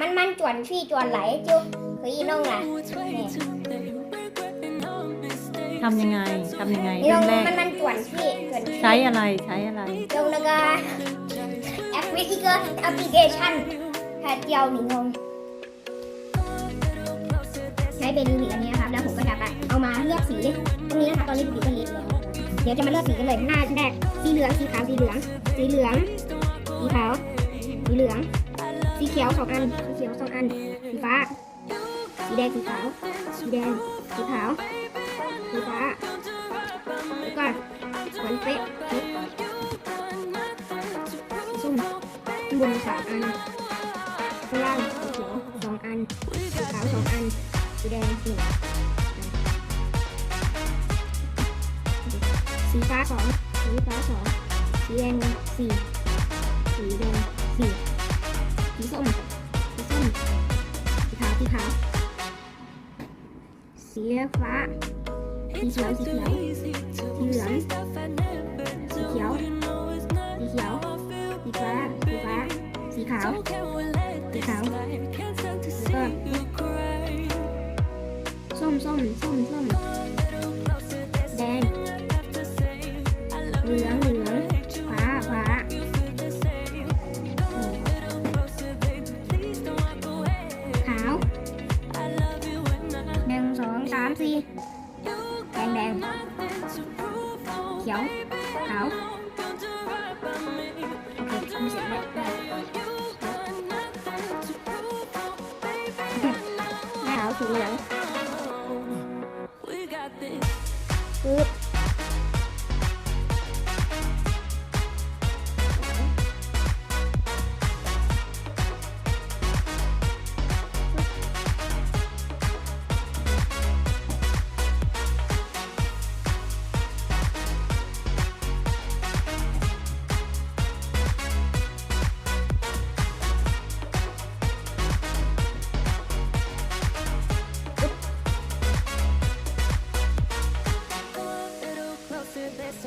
มันมันจวนฟี่จวนไหลจุ๊บเฮ้ยน้องล่ะนี่ทำยังไงทำยังไงนี่เรื่น้อองงแรกมันมันจวนฟี่จวนฟี่ใช้อะไรใช้อะไรลงแล้วก็แอปพลิเคชันแอปพลิเคชันแพทเดียวหนึ่งงงใช้เป็นสีอันนี้นะครับแล้วผมก็จะไปเอามาเลือกสีตรงนี้นะคะตอนนี้สีก็เละแล้วเดี๋ยวจะมาเลือกสีกันเลยหน้าแรกสีเหลืองสีขาวสีเหลืองสีเหลืองสีขาวสีเหลือง สีเขียวสองอัน สีเขียวสองอัน สีฟ้า สีแดง สีขาว สีแดง สีขาว สีฟ้าแล้วก็เหมือนเป๊ะสีส้มข้างบนสามอันข้างล่างสีเขียวสองอัน สีขาวสองอัน สีแดงหนึ่งสีฟ้าสองสีฟ้าสองสีแดงสี่สีแดงสี่ สีส้มสีส้มสีขาวสีขาวสีฟ้าสีเขียวสีเขียวสีเหลืองสีเขียวสีเขียวสีฟ้าสีฟ้าสีขาวสีขาวแล้วก็ส้มส้มส้มส้ม สองสามสี่แดงแดงเ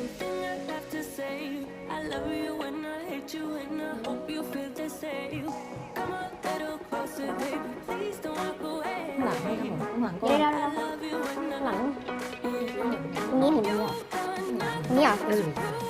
something I have to say. I love you and I hate you and I hope you feel the same. Come a little closer, baby. Please don't walk away. หลังให้ครับผมข้างหลังก็เดี๋ยวเดี๋ยว I love you and I หลังตรงนี้เห็นไหมตรงนี้เหรอเอ